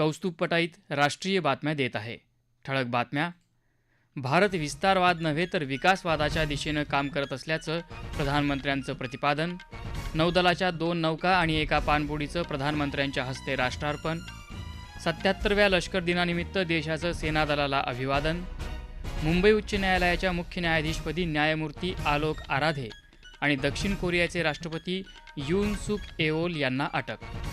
कौस्तुभपटाईत राष्ट्रीय बातम्या देत आहे. ठळक बातम्या. भारत विस्तारवाद नव्हे तर विकासवादाच्या दिशेनं काम करत असल्याचं प्रधानमंत्र्यांचं प्रतिपादन. नौदलाच्या दोन नौका आणि एका पाणबुडीचं प्रधानमंत्र्यांच्या हस्ते राष्ट्रार्पण. सत्याहत्तरव्या लष्कर दिनानिमित्त देशाचं सेनादलाला अभिवादन. मुंबई उच्च न्यायालयाच्या मुख्य न्यायाधीशपदी न्यायमूर्ती आलोक आराधे आणि दक्षिण कोरियाचे राष्ट्रपती यून सुक एओल यांना अटक.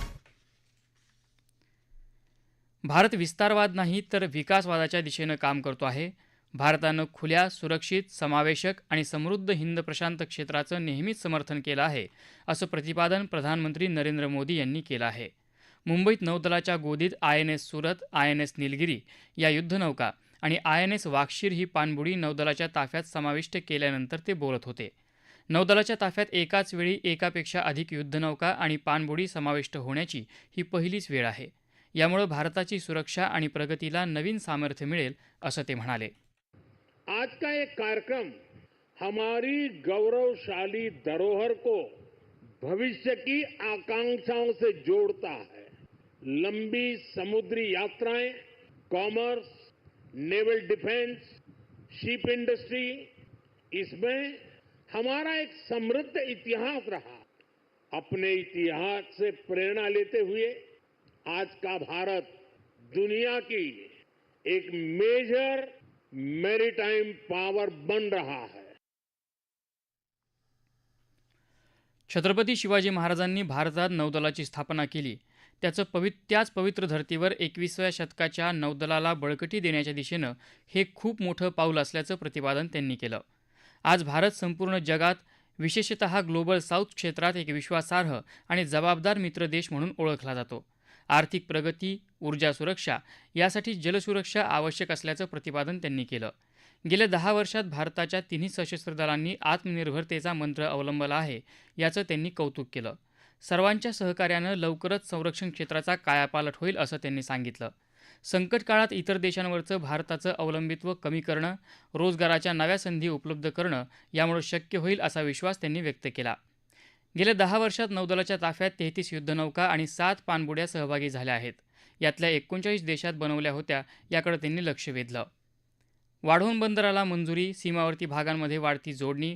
भारत विस्तारवाद नाही तर विकासवादाच्या दिशेनं काम करतो आहे. भारतानं खुल्या सुरक्षित समावेशक आणि समृद्ध हिंद प्रशांत क्षेत्राचं नेहमीच समर्थन केलं आहे असं प्रतिपादन प्रधानमंत्री नरेंद्र मोदी यांनी केलं आहे. मुंबईत नौदलाच्या गोदीत I N S Surat I N S Nilgiri या युद्धनौका आणि आय एन एस वाक्षीर ही पाणबुडी नौदलाच्या ताफ्यात समाविष्ट केल्यानंतर ते बोलत होते. नौदलाच्या ताफ्यात एकाच वेळी एकापेक्षा अधिक युद्धनौका आणि पाणबुडी समाविष्ट होण्याची ही पहिलीच वेळ आहे. यामुळे भारताची सुरक्षा आणि प्रगतीला नवीन सामर्थ्य मिळेल, असं ते म्हणाले. आज का एक कार्यक्रम हमारी गौरवशाली धरोहर को भविष्य की आकांक्षाओं से जोड़ता है। लंबी समुद्री यात्राएँ commerce naval defence ship industry इसमें हमारा एक समृद्ध इतिहास रहा। अपने इतिहास से प्रेरणा लेते हुए आज का भारत दुनिया की एक मेजर मैरीटाइम पावर बन रहा है। छत्रपती शिवाजी महाराजांनी भारतात नौदलाची स्थापना केली. त्याचं पवि त्याच पवित्र धर्तीवर एकविसाव्या शतकाच्या नौदलाला बळकटी देण्याच्या दिशेनं हे खूप मोठं पाऊल असल्याचं प्रतिपादन त्यांनी केलं. आज भारत संपूर्ण जगात विशेषत ग्लोबल साऊथ क्षेत्रात एक विश्वासार्ह आणि जबाबदार मित्र देश म्हणून ओळखला जातो. आर्थिक प्रगती ऊर्जा सुरक्षा यासाठी जलसुरक्षा आवश्यक असल्याचं प्रतिपादन त्यांनी केलं. गेल्या दहा वर्षात भारताच्या तिन्ही सशस्त्र दलांनी आत्मनिर्भरतेचा मंत्र अवलंबला आहे याचं त्यांनी कौतुक केलं. सर्वांच्या सहकार्यानं लवकरच संरक्षण क्षेत्राचा कायापालट होईल असं त्यांनी सांगितलं. संकट काळात इतर देशांवरचं भारताचं अवलंबित्व कमी करणं रोजगाराच्या नव्या संधी उपलब्ध करणं यामुळे शक्य होईल असा विश्वास त्यांनी व्यक्त केला. गेल्या दहा वर्षात नौदलाच्या ताफ्यात तेहतीस युद्धनौका आणि सात पाणबुड्या सहभागी झाल्या आहेत. यातल्या एकोणचाळीस देशात बनवल्या होत्या याकडे त्यांनी लक्ष वेधलं. वाढवून बंदराला मंजुरी सीमावर्ती भागांमध्ये वाढती जोडणी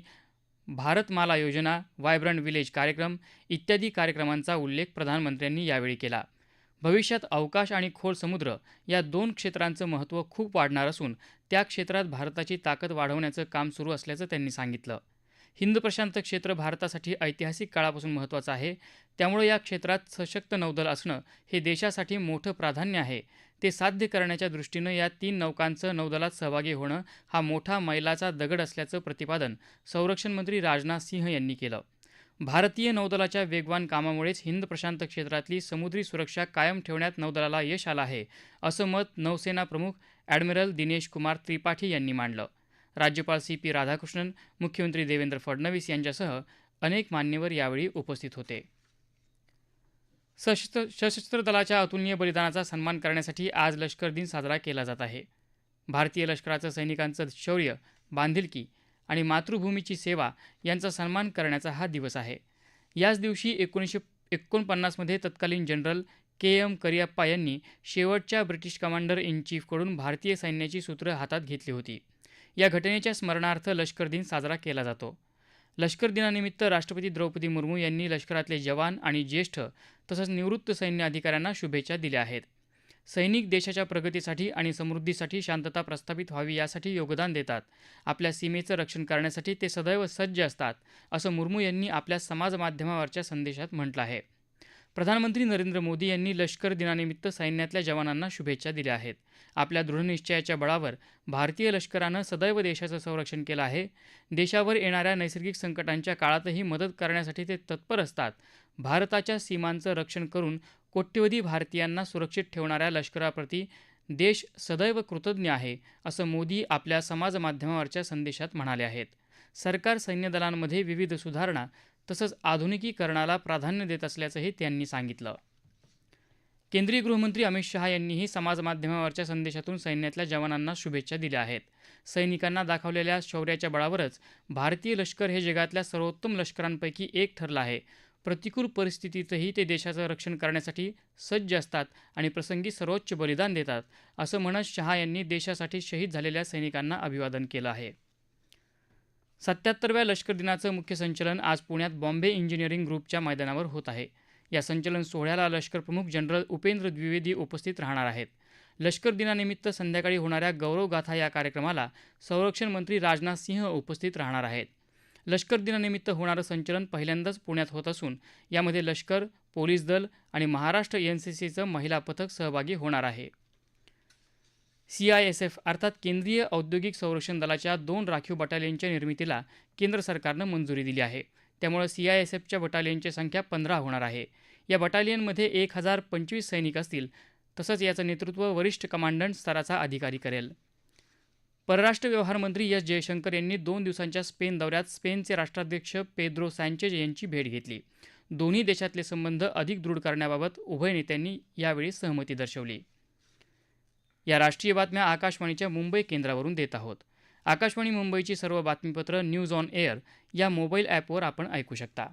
भारतमाला योजना व्हायब्रंट विलेज कार्यक्रम इत्यादी कार्यक्रमांचा उल्लेख प्रधानमंत्र्यांनी यावेळी केला. भविष्यात अवकाश आणि खोल समुद्र या दोन क्षेत्रांचं महत्त्व खूप वाढणार असून त्या क्षेत्रात भारताची ताकद वाढवण्याचं काम सुरू असल्याचं त्यांनी सांगितलं. हिंद प्रशांत क्षेत्र भारतासाठी ऐतिहासिक काळापासून महत्त्वाचं आहे. त्यामुळे या क्षेत्रात सशक्त नौदल असणं हे देशासाठी मोठं प्राधान्य आहे. ते साध्य करण्याच्या दृष्टीनं या तीन नौकांचं नौदलात सहभागी होणं हा मोठा मैलाचा दगड असल्याचं प्रतिपादन संरक्षण मंत्री राजनाथ सिंह यांनी केलं. भारतीय नौदलाच्या वेगवान कामामुळेच हिंद प्रशांत क्षेत्रातली समुद्री सुरक्षा कायम ठेवण्यात नौदलाला यश आलं आहे असं मत नौसेना प्रमुख ॲडमिरल दिनेश कुमार त्रिपाठी यांनी मांडलं. राज्यपाल सी पी राधाकृष्णन मुख्यमंत्री देवेंद्र फडणवीस यांच्यासह अनेक मान्यवर यावेळी उपस्थित होते. सशस्त्र सशस्त्र दलाच्या अतुलनीय बलिदानाचा सन्मान करण्यासाठी आज लष्कर दिन साजरा केला जात आहे. भारतीय लष्कराचं सैनिकांचं शौर्य बांधिलकी आणि मातृभूमीची सेवा यांचा सन्मान करण्याचा हा दिवस आहे. याच दिवशी एकोणीसशे एकोणपन्नासमध्ये तत्कालीन जनरल के एम करियप्पा यांनी शेवटच्या ब्रिटिश कमांडर इन चीफकडून भारतीय सैन्याची सूत्रं हातात घेतली होती. या घटनेच्या स्मरणार्थ लष्कर दिन साजरा केला जातो. लष्कर दिनानिमित्त राष्ट्रपती द्रौपदी मुर्मू यांनी लष्करातले जवान आणि ज्येष्ठ तसंच निवृत्त सैन्य अधिकाऱ्यांना शुभेच्छा दिल्या आहेत. सैनिक देशाच्या प्रगतीसाठी आणि समृद्धीसाठी शांतता प्रस्थापित व्हावी यासाठी योगदान देतात. आपल्या सीमेचं रक्षण करण्यासाठी ते सदैव सज्ज असतात असं मुर्मू यांनी आपल्या समाजमाध्यमावरच्या संदेशात म्हटलं आहे. प्रधानमंत्री नरेंद्र मोदी यांनी लष्कर दिनानिमित्त सैन्यातल्या जवानांना शुभेच्छा दिल्या आहेत. आपल्या दृढनिश्चयाच्या बळावर भारतीय लष्करानं सदैव देशाचं संरक्षण केलं आहे. देशावर येणाऱ्या नैसर्गिक संकटांच्या काळातही मदत करण्यासाठी ते तत्पर असतात. भारताच्या सीमांचं रक्षण करून कोट्यवधी भारतीयांना सुरक्षित ठेवणाऱ्या लष्कराप्रती देश सदैव कृतज्ञ आहे असं मोदी आपल्या समाजमाध्यमावरच्या संदेशात म्हणाले आहेत. सरकार सैन्यदलांमध्ये विविध सुधारणा तसंच आधुनिकीकरणाला प्राधान्य देत असल्याचंही त्यांनी सांगितलं. केंद्रीय गृहमंत्री अमित शहा यांनीही समाजमाध्यमावरच्या संदेशातून सैन्यातल्या जवानांना शुभेच्छा दिल्या आहेत. सैनिकांना दाखवलेल्या शौर्याच्या बळावरच भारतीय लष्कर हे जगातल्या सर्वोत्तम लष्करांपैकी एक ठरलं आहे. प्रतिकूल परिस्थितीतही ते देशाचं रक्षण करण्यासाठी सज्ज असतात आणि प्रसंगी सर्वोच्च बलिदान देतात असं म्हणत शहा यांनी देशासाठी शहीद झालेल्या सैनिकांना अभिवादन केलं आहे. सत्याहत्तरव्या लष्कर दिनाचं मुख्य संचलन आज पुण्यात बॉम्बे इंजिनिअरिंग ग्रुपच्या मैदानावर होत आहे. या संचलन सोहळ्याला लष्कर प्रमुख जनरल उपेंद्र द्विवेदी उपस्थित राहणार आहेत. लष्कर दिनानिमित्त संध्याकाळी होणाऱ्या गौरवगाथा या कार्यक्रमाला संरक्षण मंत्री राजनाथ सिंह उपस्थित राहणार आहेत. लष्कर दिनानिमित्त होणारं संचलन पहिल्यांदाच पुण्यात होत असून यामध्ये लष्कर पोलीस दल आणि महाराष्ट्र एन सी सीचं महिला पथक सहभागी होणार आहे. सी आय एस एफ अर्थात केंद्रीय औद्योगिक संरक्षण दलाच्या दोन राखीव बटालियनच्या निर्मितीला केंद्र सरकारनं मंजुरी दिली आहे. त्यामुळे सी आय एस एफच्या बटालियनची संख्या पंधरा होणार आहे. या बटालियनमध्ये एक हजार पंचवीस सैनिक असतील तसंच याचं नेतृत्व वरिष्ठ कमांडंट स्तराचा अधिकारी करेल. परराष्ट्र व्यवहार मंत्री एस जयशंकर यांनी दोन दिवसांच्या स्पेन दौऱ्यात स्पेनचे राष्ट्राध्यक्ष पेद्रो सँचेज यांची भेट घेतली. दोन्ही देशातले संबंध अधिक दृढ करण्याबाबत उभय नेत्यांनी यावेळी सहमती दर्शवली. या राष्ट्रीय बातम्या आकाशवाणीच्या मुंबई केंद्रावरून देत आहोत. आकाशवाणी मुंबईची सर्व बातमीपत्र न्यूज ऑन एअर या मोबाईल ॲपवर आपण ऐकू शकता.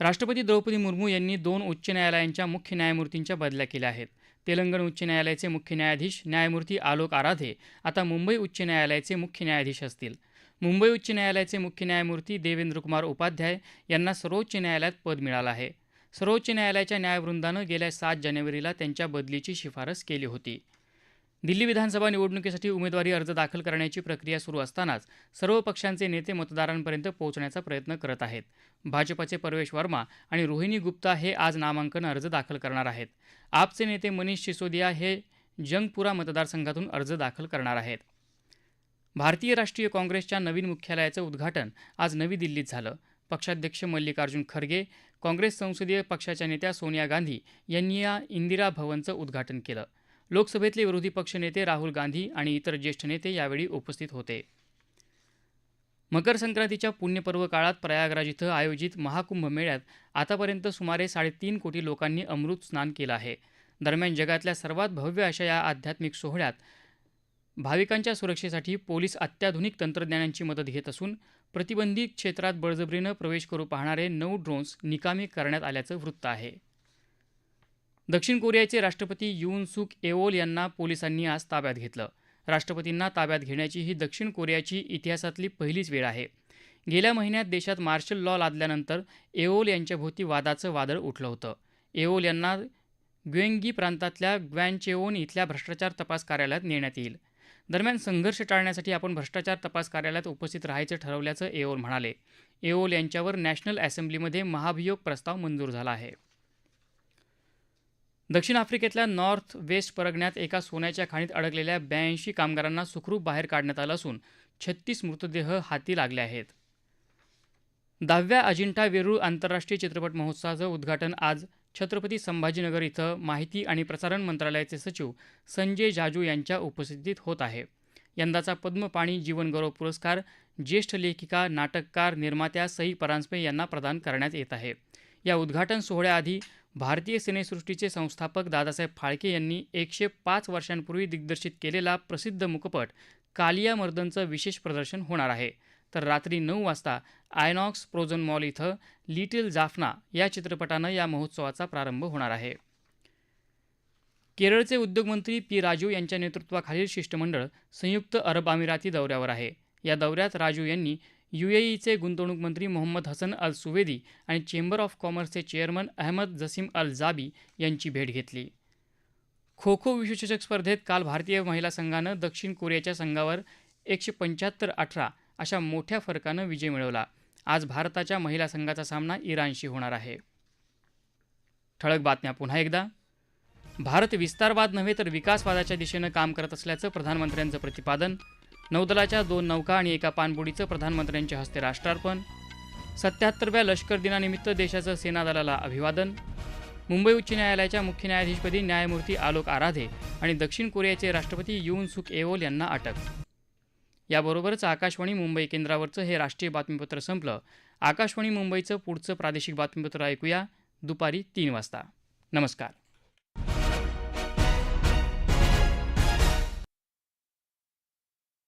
राष्ट्रपती द्रौपदी मुर्मू यांनी दोन उच्च न्यायालयांच्या मुख्य न्यायमूर्तींच्या बदल्या केल्या आहेत. तेलंगण उच्च न्यायालयाचे मुख्य न्यायाधीश न्यायमूर्ती आलोक आराधे आता मुंबई उच्च न्यायालयाचे मुख्य न्यायाधीश असतील. मुंबई उच्च न्यायालयाचे मुख्य न्यायमूर्ती देवेंद्र कुमार उपाध्याय यांना सर्वोच्च न्यायालयात पद मिळालं आहे. सर्वोच्च न्यायालयाच्या न्यायवृंदानं गेल्या सात जानेवारीला त्यांच्या बदलीची शिफारस केली होती. दिल्ली विधानसभा निवडणुकीसाठी उमेदवारी अर्ज दाखल करण्याची प्रक्रिया सुरू असतानाच सर्व पक्षांचे नेते मतदारांपर्यंत पोहोचण्याचा प्रयत्न करत आहेत. भाजपचे परवेश वर्मा आणि रोहिणी गुप्ता हे आज नामांकन अर्ज दाखल करणार आहेत. आपचे नेते मनीष सिसोदिया हे जंगपुरा मतदारसंघातून अर्ज दाखल करणार आहेत. भारतीय राष्ट्रीय काँग्रेसच्या नवीन मुख्यालयाचं उद्घाटन आज नवी दिल्लीत झालं. पक्षाध्यक्ष मल्लिकार्जुन खरगे काँग्रेस संसदीय पक्षाच्या नेत्या सोनिया गांधी यांनी या इंदिरा भवनचं उद्घाटन केलं. लोकसभेतले विरोधी पक्षनेते राहुल गांधी आणि इतर ज्येष्ठ नेते यावेळी उपस्थित होते. मकर संक्रांतीच्या पुण्यपर्व काळात प्रयागराज इथं आयोजित महाकुंभ मेळ्यात आतापर्यंत सुमारे साडेतीन कोटी लोकांनी अमृत स्नान केलं आहे. दरम्यान जगातल्या सर्वात भव्य अशा या आध्यात्मिक सोहळ्यात भाविकांच्या सुरक्षेसाठी पोलीस अत्याधुनिक तंत्रज्ञानांची मदत घेत असून प्रतिबंधित क्षेत्रात बळजबरीनं प्रवेश करू पाहणारे नऊ ड्रोन्स निकामी करण्यात आल्याचं वृत्त आहे. दक्षिण कोरियाचे राष्ट्रपती युन सुक एओल यांना पोलिसांनी आज ताब्यात घेतलं. राष्ट्रपतींना ताब्यात घेण्याची ही दक्षिण कोरियाची इतिहासातली पहिलीच वेळ आहे. गेल्या महिन्यात देशात मार्शल लॉ लादल्यानंतर एओल यांच्याभोवती वादाचं वादळ उठलं होतं. एओल यांना ग्वेंगी प्रांतातल्या ग्वॅनचेओन इथल्या भ्रष्टाचार तपास कार्यालयात नेण्यात येईल. दरम्यान संघर्ष टाळण्यासाठी आपण भ्रष्टाचार तपास कार्यालयात उपस्थित राहायचं ठरवल्याचं एओल म्हणाले. एओल यांच्यावर नॅशनल असेंब्लीमध्ये महाभियोग प्रस्ताव मंजूर झाला आहे. दक्षिण आफ्रिकेतल्या नॉर्थ वेस्ट परगण्यात एका सोन्याच्या खाणीत अडकलेल्या ब्याऐंशी कामगारांना सुखरूप बाहेर काढण्यात आलं असून छत्तीस मृतदेह हाती लागले आहेत. दहाव्या अजिंठा वेरूळ आंतरराष्ट्रीय चित्रपट महोत्सवाचं उद्घाटन आज छत्रपती संभाजीनगर इथं माहिती आणि प्रसारण मंत्रालयाचे सचिव संजय जाजू यांच्या उपस्थितीत होत आहे. यंदाचा पद्मपाणी जीवनगौरव पुरस्कार ज्येष्ठ लेखिका नाटककार निर्मात्या सई परांजपे यांना प्रदान करण्यात येत आहे. या उद्घाटन सोहळ्याआधी भारतीय सिनेसृष्टीचे संस्थापक दादासाहेब फाळके यांनी एकशे पाच वर्षांपूर्वी दिग्दर्शित केलेला प्रसिद्ध मुकपट कालिया मर्दनचं विशेष प्रदर्शन होणार आहे. तर रात्री नऊ वाजता आयनॉक्स प्रोझन मॉल इथं लिटिल जाफना या चित्रपटानं या महोत्सवाचा प्रारंभ होणार आहे. केरळचे उद्योगमंत्री पी राजू यांच्या नेतृत्वाखालील शिष्टमंडळ संयुक्त अरब अमिराती दौऱ्यावर आहे. या दौऱ्यात राजू यांनी युएईचे गुंतवणूक मंत्री मोहम्मद हसन अल सुवेदी आणि चेंबर ऑफ कॉमर्सचे chairman Ahmed Jasim Al Jabi यांची भेट घेतली. खो खो विश्वचषक स्पर्धेत काल भारतीय महिला संघानं दक्षिण कोरियाच्या संघावर एकशे पंच्याहत्तर अठरा अशा मोठ्या फरकानं विजय मिळवला. आज भारताच्या महिला संघाचा सामना इराणशी होणार आहे. ठळक बातम्या पुन्हा एकदा. भारत विस्तारवाद नव्हे तर विकासवादाच्या दिशेनं काम करत असल्याचं प्रधानमंत्र्यांचं प्रतिपादन. नौदलाच्या दोन नौका आणि एका पाणबुडीचं प्रधानमंत्र्यांच्या हस्ते राष्ट्रार्पण. सत्याहत्तरव्या लष्कर दिनानिमित्त देशाचं सेनादलाला अभिवादन. मुंबई उच्च न्यायालयाच्या मुख्य न्यायाधीशपदी न्यायमूर्ती आलोक आराधे आणि दक्षिण कोरियाचे राष्ट्रपती युन सुक एओल यांना अटक. याबरोबरच आकाशवाणी मुंबई केंद्रावरचं हे राष्ट्रीय बातमीपत्र संपलं. आकाशवाणी मुंबईचं पुढचं प्रादेशिक बातमीपत्र ऐकूया. दुपारी तीन वाजता. नमस्कार.